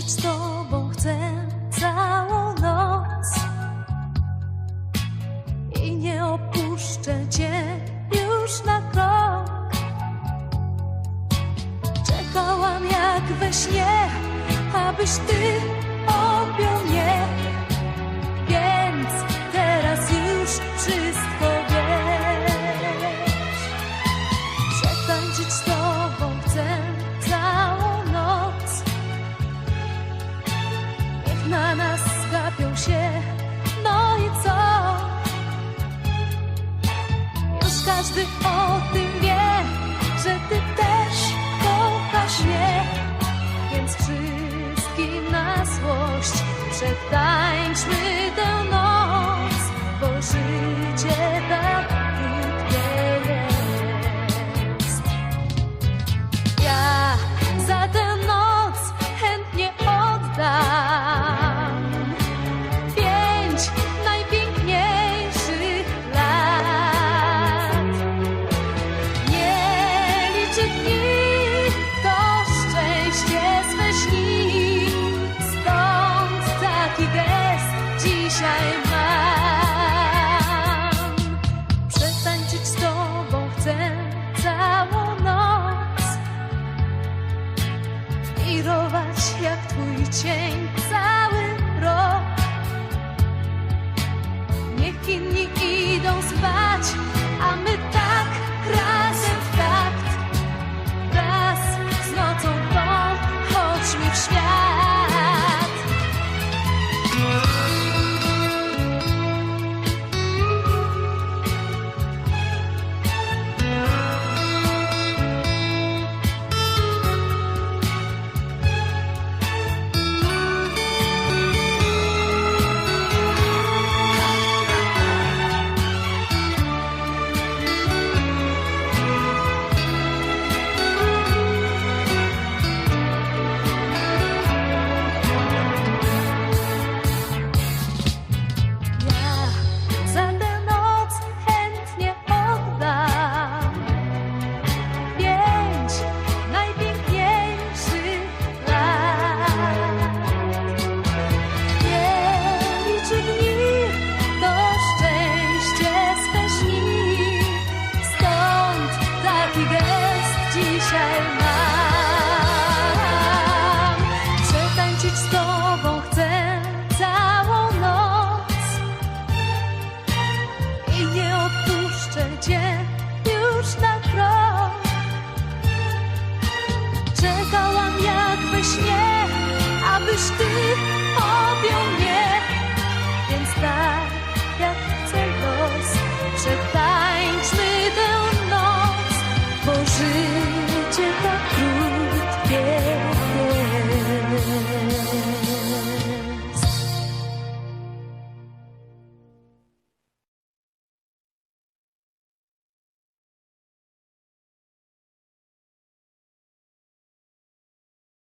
Tańczyć z tobą chcę całą noc i nie opuszczę cię już na krok. Czekałam jak we śnie, abyś ty każdy o tym wie, że ty też kochasz mnie. Więc wszystkim na złość przetańczmy taki gest dzisiaj mam. Przetańczyć z tobą chcę całą noc wirować jak twój cień dzisiaj mam. Przetańczyć z tobą chcę całą noc i nie opuszczę cię już na krok. Czekałam jak we śnie, abyś ty